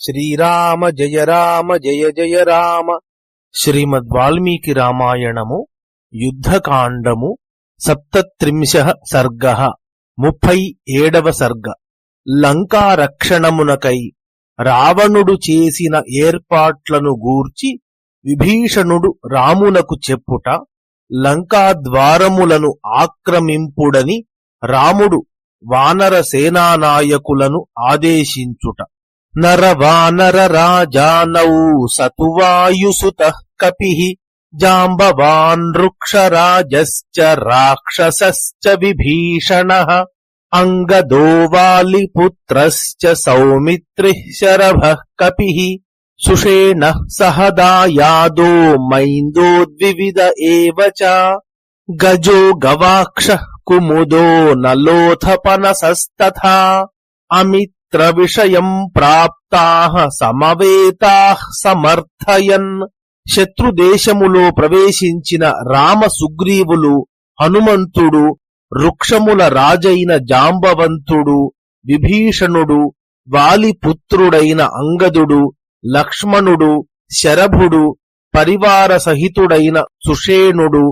శ్రీరామ జయ రామ జయ జయ రామ. శ్రీమద్ వాల్మీకి రామాయణము యుద్ధకాండము సప్తత్రింశ సర్గ ముప్పై ఏడవ సర్గ లంకారక్షణమునకై రావణుడు చేసిన ఏర్పాట్లను గూర్చి విభీషణుడు రామునకు చెప్పుట లంకా ద్వారములను ఆక్రమింపుడని రాముడు వానర సేనానాయకులను ఆదేశించుట. నరవానర రాజానౌ సతువాయుసుత కపి జాంబవాన్ వృక్షరాజశ్చ రాక్షసశ్చ విభీషణ అంగదో వాలిపుత్రశ్చ సౌమిత్రిః శరభः కపిः సుషేణः సహదాయాదో మైందో ద్వివిద ఏవ చ గజో గవాక్షः కుముదో తత్ర విషయం ప్రాప్తాః సమవేతాః సమర్థయన్ శత్రుదేశములో ప్రవేశించిన రామ సుగ్రీవులు హనుమంతుడు వృక్షముల రాజైన జాంబవంతుడు విభీషణుడు వాలిపుత్రుడైన అంగదుడు లక్ష్మణుడు శరభుడు పరివార సహితుడైన సుషేణుడు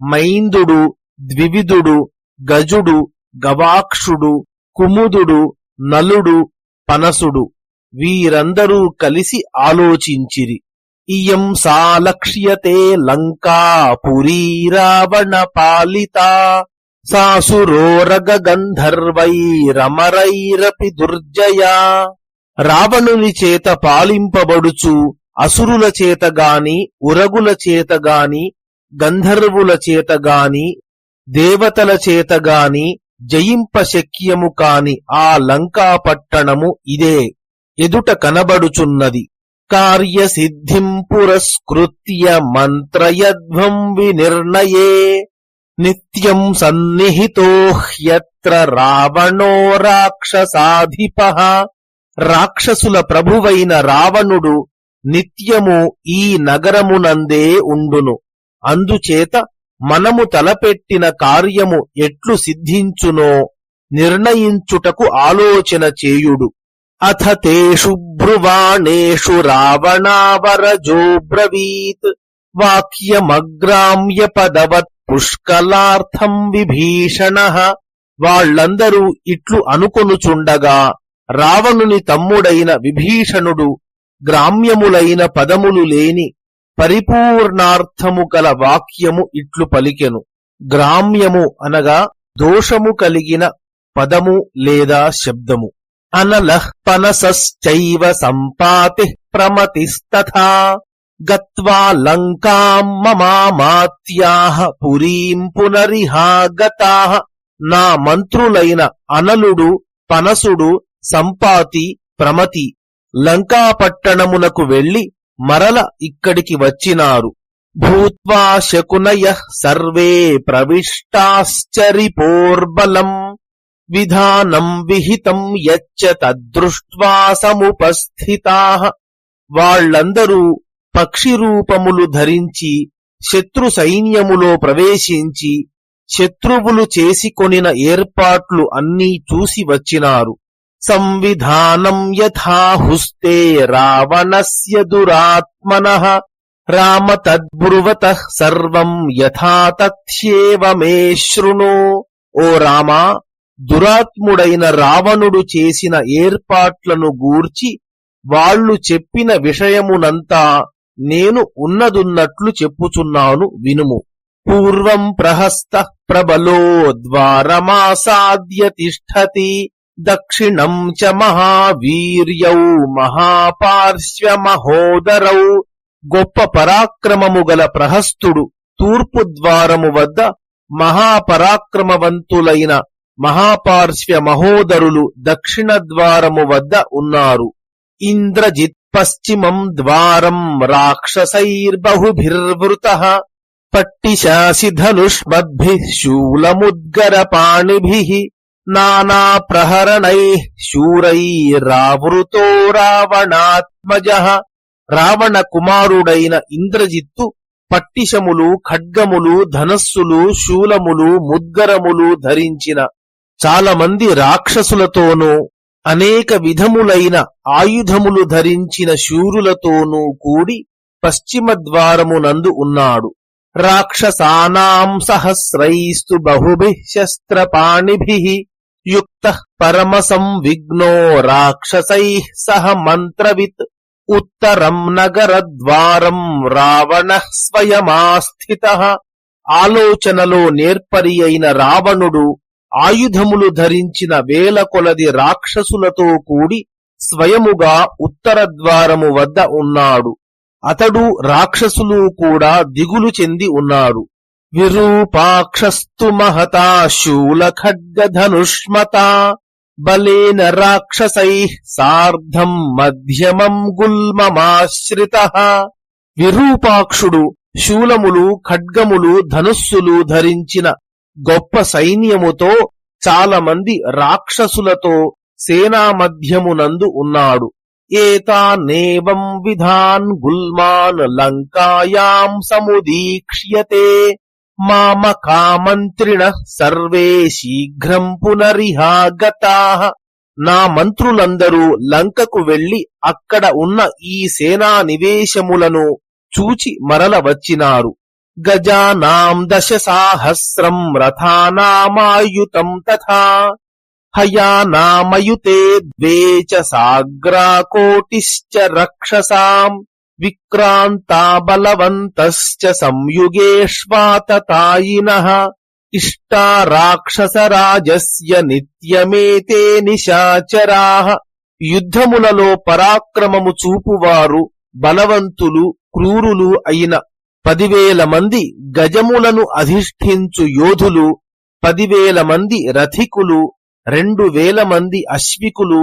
మైందుడు ద్వివిదుడు గజుడు గవాక్షుడు కుముదుడు నలుడు పనసుడు వీరందరూ కలిసి ఆలోచించిరి. ఇయం సాలక్ష్యతే లంకా పురీ రావణ పాలిత. సాసురోరగ గంధర్వైరమరైరపి దుర్జయా. రావణుని చేత పాలింపబడుచు అసురుల చేతగాని ఉరగుల చేతగాని గంధర్వుల చేతగాని దేవతల చేతగాని జయింపశక్యము జయింప శక్యము కాని ఆ లంకాపట్టణము ఇదే ఎదుట కనబడుచున్నది. కార్యసిద్ధిం పురస్కృత్య మంత్రయధ్వం వినిర్ణయే. నిత్యం సన్నిహితో హ్యత్ర రావణో రాక్షసాధిప. రాక్షసుల ప్రభువైన రావణుడు నిత్యము ఈ నగరమునందే ఉండును. అందుచేత మనము తలపెట్టిన కార్యము ఎట్లు సిద్ధించునో నిర్ణయించుటకు ఆలోచన చేయుడు. అథ తేషు బ్రువాణేషు రావణావరజోబ్రవీత్ వాక్యమగ్రామ్య పదవత్ పుష్కలార్థం విభీషణ. వాళ్ళందరూ ఇట్లు అనుకొనుచుండగా రావణుని తమ్ముడైన విభీషణుడు గ్రామ్యములైన పదములు లేని పరిపూర్ణార్థము కల వాక్యము ఇట్లు పలికెను. గ్రామ్యము అనగా దోషము కలిగిన పదము లేదా శబ్దము. అనలః పనసశ్చైవ సంపాతి ప్రమతిస్తథా. గత్వా లంకాం మమామాత్యాహ పురీం పునరిహాగతాః. నా మంత్రులైన అనలుడు పనసుడు సంపాతి ప్రమతి లంకాపట్టణమునకు వెళ్ళి మరల ఇక్కడికి వచ్చినారు. భూత్వా శకునయ సర్వే ప్రవిష్టాశ్చరిపోర్బలం. విధానం విహితం యచ్చ తద్దృష్ట్వా సముపస్థితా. వాళ్ళందరూ పక్షి రూపములు ధరించి శత్రు సైన్యములో ప్రవేశించి శత్రువులు చేసికొనిన ఏర్పాట్లు అన్నీ చూసి వచ్చినారు. సంవిధానం యథాహుస్తే రావణస్య దురాత్మన రామ తద్బ్రువత సర్వం యథా తథ్యేవ మే శృణు. ఓ రామా దురాత్ముడైన రావణుడు చేసిన ఏర్పాట్లను గూర్చి వాళ్ళు చెప్పిన విషయమునంతా నేను ఉన్నదున్నట్లు చెప్పుచున్నాను వినుము. పూర్వం ప్రహస్త ప్రబలో ద్వారమాసాద్య తిష్టతి. దక్షిణం చ మహావీర్యౌ మహాపార్శ్వమహోదరౌ. గొప్ప పరాక్రమము గల ప్రహస్తుడు తూర్పు ద్వారము వద్ద మహాపరాక్రమవంతులైన మహాపార్శ్వ మహోదరులు దక్షిణ ద్వారము వద్ద ఉన్నారు. ఇంద్రజిత్ పశ్చిమం ద్వారం రాక్షసైర్బహుభిర్వృత. పట్టిశాసి ధనుష్మద్భి శూలముద్గరపాణిభిః నానాప్రహరణైః శూరైరావృతో రావణాత్మజ రావణ కుమారుడైన ఇంద్రజిత్తు పట్టిశములు ఖడ్గములు ధనస్సులు శూలములు ముద్గరములు ధరించిన చాలామంది రాక్షసులతోనూ అనేక విధములైన ఆయుధములు ధరించిన శూరులతోనూ కూడి పశ్చిమ ద్వారమునందు ఉన్నాడు రాక్షసానాం సహస్రైస్తు బహుభిః శస్త్రపాణిభిః యుక్త పరమ సంవిఘ్నో రాక్షసై సహ మంత్రవిత్ ఉత్తరం నగరద్వారం రావణ స్వయమాస్థిత ఆలోచనలో నేర్పరి అయిన రావణుడు ఆయుధములు ధరించిన వేల కొలది రాక్షసులతో కూడి స్వయముగా ఉత్తర ద్వారము వద్ద ఉన్నాడు। అతడు రాక్షసులు కూడా దిగులు చెంది ఉన్నారు విరూపాక్షస్తు మహతా శూల ఖడ్గధనుష్మత బలేన రాక్షసై సార్ధం మధ్యమం గుల్మమాశ్రిత విరూపాక్షుడు శూలములు ఖడ్గములు ధనుస్సులు ధరించిన గొప్ప సైన్యముతో చాలామంది రాక్షసులతో సేనా మధ్యమునందు ఉన్నాడు. ఏతానేవం విధాన్ గుల్మాన్ లంకాయాం సముదీక్ష్యతే। మామకామంత్రిణ సర్వే శీఘ్రం పునరిహాగతా. నా మంత్రులందరూ లంకకు వెళ్ళి అక్కడ ఉన్న ఈ సేనా నివేశములను చూచి మరల వచ్చినారు గజానాం దశ సాహస్రం రథానామాయుతం తథా. హయానామయుతే ద్వే చ సాగ్రా కోటిశ్చ రక్షసాం. విక్రాంతా బలవంతశ్చ సంయుగేష్వాతతాయినః ఇష్టా రాక్షసరాజస్య నిత్యమేతే నిశాచరాః యుద్ధములలో పరాక్రమము చూపువారు బలవంతులు క్రూరులు అయిన పదివేల మంది గజములను అధిష్ఠించు యోధులు పదివేల మంది రథికులు రెండు వేల మంది అశ్వికులు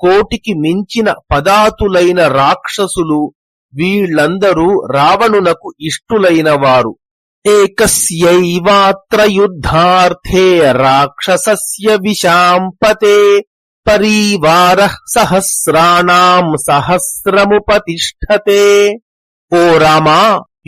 కోటికి మించిన పదాతులైన రాక్షసులు వీళ్ళందరూ రావణునకు ఇష్టులైన వారు ఏకస్యైవాత్ర యుద్ధార్థే రాక్షసస్య విశాంపతే పరీవార సహస్రాణం సహస్రముపతిష్టతే ఓ రామా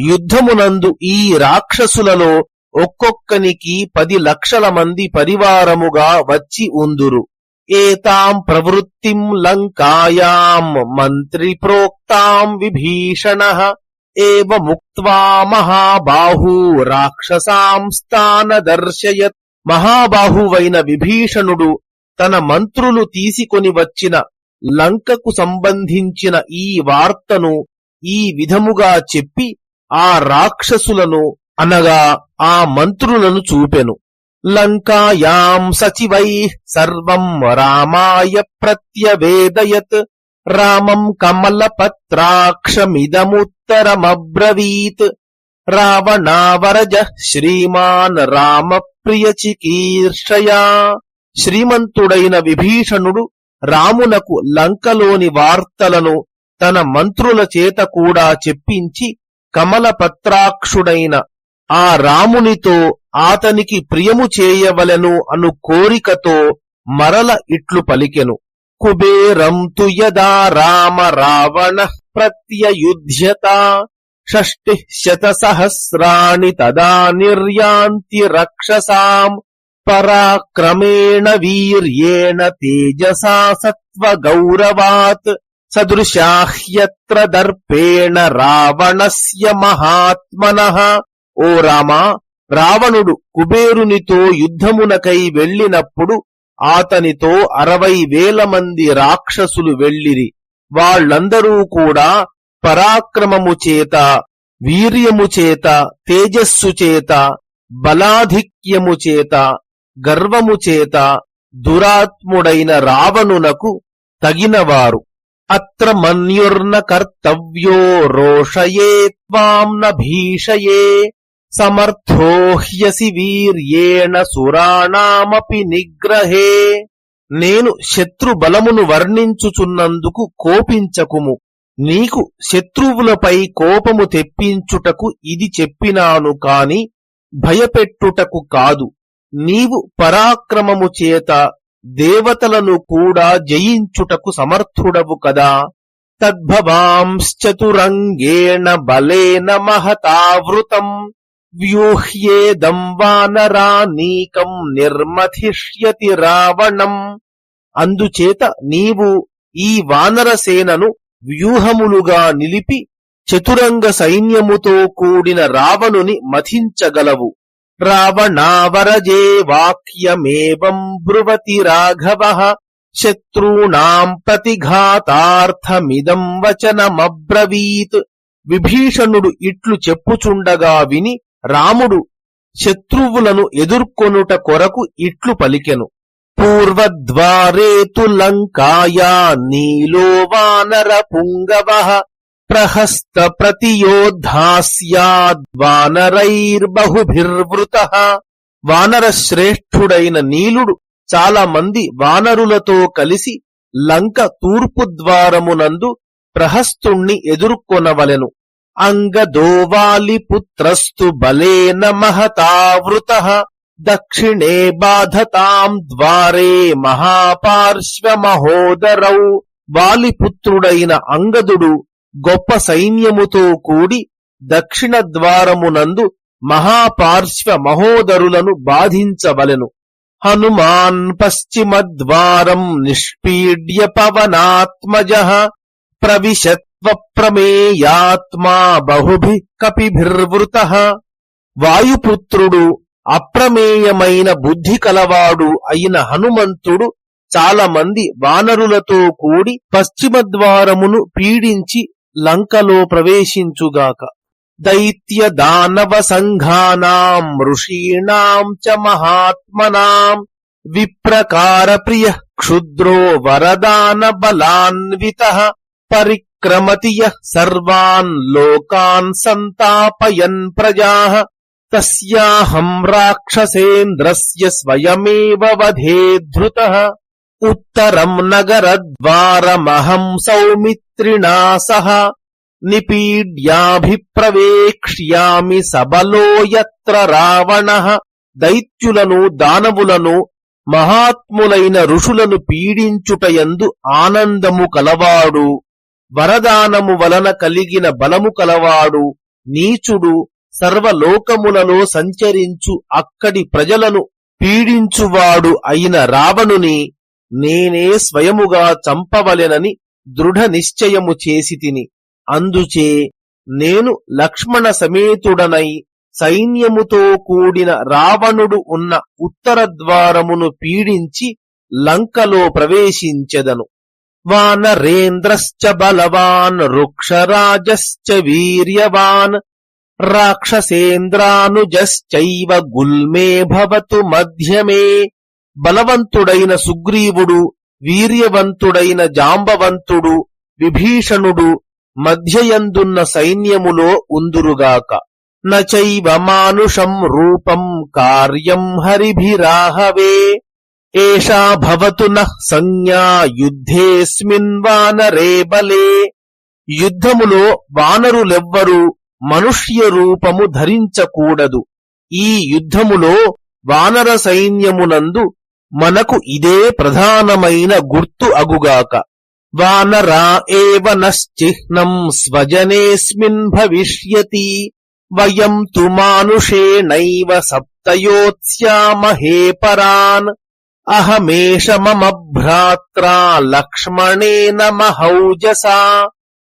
యుద్ధమునందు ఈ రాక్షసులలో ఒక్కొక్కనికి పది లక్షల మంది పరివారముగా వచ్చి ఉందురు. ఏతాం ప్రవృత్తిం లంకాయాం మంత్రి ప్రోక్తాం విభీషణ ఏవ మహాబాహూ రాక్షసాం దర్శయత్ మహాబాహువైన విభీషణుడు తన మంత్రులు తీసుకొని వచ్చిన లంకకు సంబంధించిన ఈ వార్తను ఈ విధముగా చెప్పి ఆ రాక్షసులను అనగా ఆ మంత్రులను చూపెను. లంకాయాం సచివై సర్వం రామాయ ప్రత్యవేదయత్ రామం కమలపత్రాక్షమిదముత్తరమబ్రవీత్ రావణావరజ శ్రీమాన్ రామ ప్రియ చికీర్షయా శ్రీమంతుడైన విభీషణుడు రామునకు లంకలోని వార్తలను తన మంత్రుల చేత కూడా చెప్పించి కమలపత్రాక్షుడైన ఆ రామునితో ఆతనికి ప్రియము చేయవలెను అను కోరికతో మరల ఇట్లు పలికెను. కుబేరం తు యదా రామ రావణ ప్రత్యయుధ్యత షష్టి శత సహస్రాణి తదా నిర్యాంతి రక్షసాం పరాక్రమేణ వీర్యేణ తేజసా సత్వ గౌరవాత్ సదృశాహ్యత్ర దర్పేణ రావణస్య మహాత్మన. ఓ రామా రావణుడు కుబేరునితో యుద్ధమునకై వెళ్ళినప్పుడు ఆతనితో అరవై వేల మంది రాక్షసులు వెళ్ళిరి. వాళ్ళందరూ కూడా పరాక్రమము చేత వీర్యము చేత తేజస్సు చేత బలాధిక్యము చేత గర్వము చేత దురాత్ముడైన రావణునకు తగినవారు. అత్ర మన్యుర్న కర్తవ్యో రోషయే త్వాం భీషయే. సమర్థో హ్యసి వీర్యేణ సురాణామపి నిగ్రహే నేను శత్రు బలమును వర్ణించుచున్నందుకు కోపించకుము. నీకు శత్రువులపై కోపము తెప్పించుటకు ఇది చెప్పినాను కాని భయపెట్టుటకు కాదు. నీవు పరాక్రమము చేత దేవతలను కూడా జయించుటకు సమర్థుడవు కదా. తద్భవాంశ్చతురంగేణ బలేన మహతావృతం. వ్యూహ్యేదం వానరానీకం నిర్మథిష్యతి రావణం. అందుచేత నీవు ఈ వానరసేనను వ్యూహములుగా నిలిపి చతురంగ సైన్యముతో కూడిన రావణుని మథించగలవు. రావణావరజే వాక్యమేవం బ్రువతి రాఘవ. శత్రూణాం ప్రతిఘాతార్థమిదం వచనమబ్రవీత్. విభీషణుడు ఇట్లు చెప్పుచుండగా విని రాముడు శత్రువులను ఎదుర్కొనుట కొరకు ఇట్లు పలికెను. పూర్వద్వారేతు లంకాయా నీలో వానర పుంగవ ప్రహస్త ప్రతియోద్ధాస్యాద్వానరైర్బహుభిర్వృత వానర శ్రేష్ఠుడైన నీలుడు చాలా మంది వానరులతో కలిసి లంక తూర్పు ద్వారమునందు ప్రహస్తుణ్ణి ఎదుర్కొనవలెను. అంగదోవాలి పుత్రస్తు బలేన మహతావృత. దక్షిణే బాధతాం ద్వారే మహాపార్శ్వమహోదరౌ వాలిపుత్రుడైన అంగదుడు గొప్ప సైన్యముతో కూడి దక్షిణ ద్వారమునందు మహాపార్శ్వ మహోదరులను బాధించవలెను. హనుమాన్ పశ్చిమద్వారం నిష్పీడ్య పవనాత్మజ. ప్రవిశత్ ప్రమేయాత్మా బహుభి కపిభిర్వృత. వాయుపుత్రుడు అప్రమేయమైన బుద్ధి కలవాడు అయిన హనుమంతుడు చాలా మంది వానరులతో కూడి పశ్చిమ ద్వారమును పీడించి లంకలో ప్రవేశించుగాక. దైత్య దానవ సంఘానాం ఋషీణాం చ మహాత్మనాం విప్రకార ప్రియ క్షుద్రో వరదాన బలాన్విత పరిక్రమతి యః సర్వాన్ లోకాన్ సంతాపయన్ ప్రజా తస్యాహం రాక్షసేంద్రస్య స్వయమేవ వధే ధృతః ఉత్తరం నగరద్వారమహం సౌమిత్రిణా సహ నిపీడ్యాభిప్రవేక్ష్యామి సబలో యత్ర రావణ దైత్యులను దానవులను మహాత్ములైన ఋషులను పీడించుటయందు ఆనందము కలవాడు వరదానము వలన కలిగిన బలము కలవాడు నీచుడు సర్వలోకములలో సంచరించు అక్కడి ప్రజలను పీడించువాడు అయిన రావణుని నేనే స్వయముగా చంపవలెనని దృఢ నిశ్చయము చేసి తిని. అందుచే నేను లక్ష్మణ సమేతుడనై సైన్యముతో కూడిన రావణుడు ఉన్న ఉత్తర ద్వారమును పీడించి లంకలో ప్రవేశించెదను. వానరేంద్రశ్చ బలవాన్ వృక్షరాజశ్చ వీర్యవాన్ రాక్షసేంద్రానుజశ్చైవ గుల్మే భవతు మధ్యమే బలవంతుడైన సుగ్రీవుడు వీర్యవంతుడైన జాంబవంతుడు విభీషణుడు మధ్యయందున్న సైన్యములో ఉందురుగాక నచైవ మానుషం రూపం కార్యం హరిభిరాహవే ఏషా భవతు नः సంజ్ఞా యుద్ధేస్మిన్ వానరే బలే యుద్ధములో వానరులెవ్వరూ మనుష్య రూపము ధరించకూడదు। ఈ యుద్ధములో వానర సైన్యమునందు మనకు ఇదే ప్రధానమైన గుర్తు అగుగాక। వానరా ఏవ నశ్చిహ్నం స్వజనేస్మిన్ భవిష్యతి। వయం తు మానుషేణైవ సప్తయోత్స్యామహే పరాన్। అహమేష మమ భ్రాత్రా లక్ష్మణేన మహౌజసా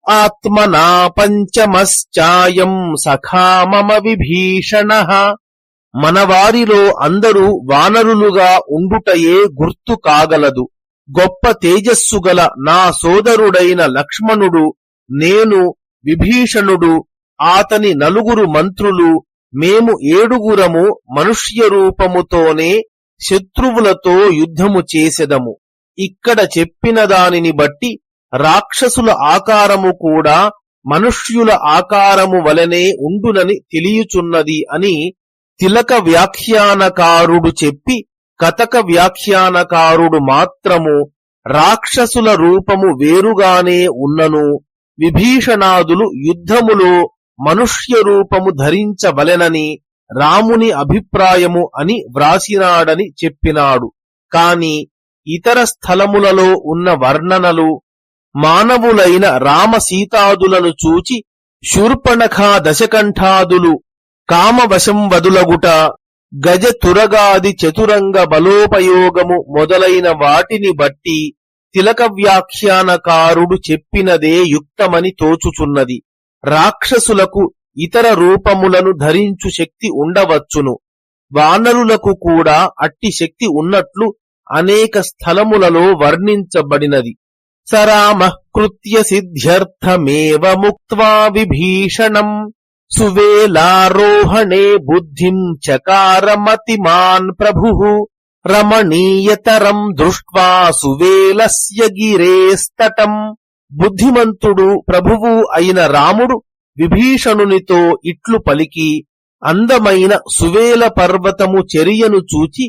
ఆత్మనా పంచమశ్చాయం సఖా మమ విభీషణ మనవారిలో అందరూ వానరులుగా ఉండుటయే గుర్తు కాగలదు. గొప్ప తేజస్సు గల నా సోదరుడైన లక్ష్మణుడు నేను విభీషణుడు ఆతని నలుగురు మంత్రులు మేము ఏడుగురము మనుష్య రూపముతోనే శత్రువులతో యుద్ధము చేసెదము. ఇక్కడ చెప్పిన దానిని బట్టి రాక్షసుల ఆకారము కూడా మనుష్యుల ఆకారము వలనే ఉండునని తెలియచున్నది అని తిలక వ్యాఖ్యానకారుడు చెప్పి కథక వ్యాఖ్యానకారుడు మాత్రము రాక్షసుల రూపము వేరుగానే ఉన్నను. విభీషణాదులు యుద్ధములో మనుష్య రూపము ధరించవలెనని రాముని అభిప్రాయము అని వ్రాసినాడని చెప్పినాడు. కాని ఇతర స్థలములలో ఉన్న వర్ణనలు మానవులైన రామసీతాదులను చూచి శూర్పణఖా దశకంఠాదులు కామవశం వదులగుట గజ తురగాది చతురంగ బలోపయోగము మొదలైన వాటిని బట్టి తిలక వ్యాఖ్యానకారుడు చెప్పినదే యుక్తమని తోచుచున్నది. రాక్షసులకు ఇతర రూపములను ధరించు శక్తి ఉండవచ్చును. వానరులకు కూడా అట్టి శక్తి ఉన్నట్లు అనేక స్థలములలో వర్ణించబడినది. సరామ కృత్య సిద్ధ్యర్థమేవ ముక్త్వా విభీషణం సువేలారోహణే బుద్ధిం చకారమతిమాన్ ప్రభు రమణీయతరం దృష్ట్వా సువేలస్య గిరేస్తటం. బుద్ధిమంతుడు ప్రభువు అయిన రాముడు విభీషణునితో ఇట్లు పలికి అందమైన సువేల పర్వతము చర్యను చూచి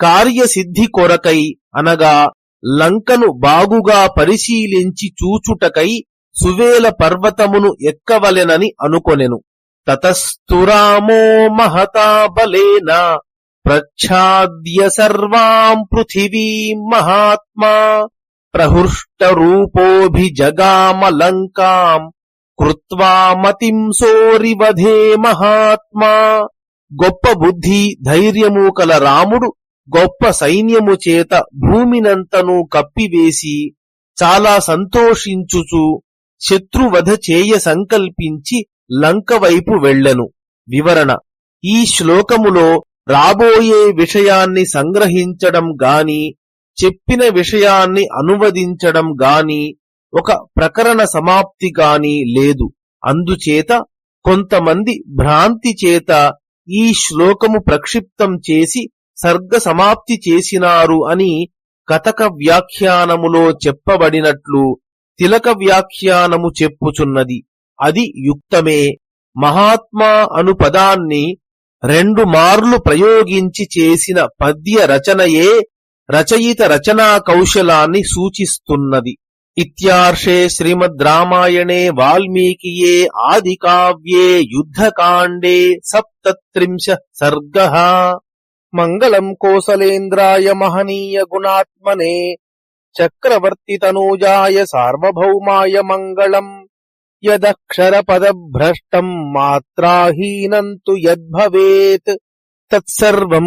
కార్యసిద్ధి కొరకై అనగా లంకను బాగుగా పరిశీలించి చూచుటకై సువేల పర్వతమును ఎక్కవలెనని అనుకొనెను. తతస్తురామో మహతా బలేన ప్రచ్ఛాద్య సర్వాం పృథివీం మహాత్మా ప్రహృష్టరూపోభిజగామలంకాం కృత్వా మతిం సోరివధే మహాత్మా. గొప్ప బుద్ధి ధైర్యము కల రాముడు గొప్ప సైన్యము చేత భూమినంతను కప్పివేసి చాలా సంతోషించుచు శత్రువధ చేయ సంకల్పించి లంక వైపు వెళ్ళెను వివరణ. ఈ శ్లోకములో రాబోయే విషయాన్ని సంగ్రహించడం గాని చెప్పిన విషయాన్ని అనువదించడం గాని ఒక ప్రకరణ సమాప్తి గాని లేదు. అందుచేత కొంతమంది భ్రాంతి చేత ఈ శ్లోకము ప్రక్షిప్తం చేసి సర్గ సమాప్తి చేసినారు అని కథక వ్యాఖ్యానములో చెప్పబడినట్లు తిలక వ్యాఖ్యానము చెప్పుచున్నది. అది యుక్తమే. మహాత్మా అను పదాన్ని రెండు మార్లు ప్రయోగించి చేసిన పద్య రచనయే రచయిత రచనా కౌశలాన్ని సూచిస్తున్నది. ఇత్యార్షే శ్రీమద్ రామాయణే వాల్మీకియే ఆది కావ్యే యుద్ధకాండే సప్తత్రింశ సర్గ మంగళం కోసలేంద్రాయ మహనీయ గుణాత్మనే చక్రవర్తి తనూజాయ సార్వభౌమాయ మంగళం యదక్షరపదభ్రష్టం మాత్రాహీనం తు యద్భవేత్ తత్సర్వం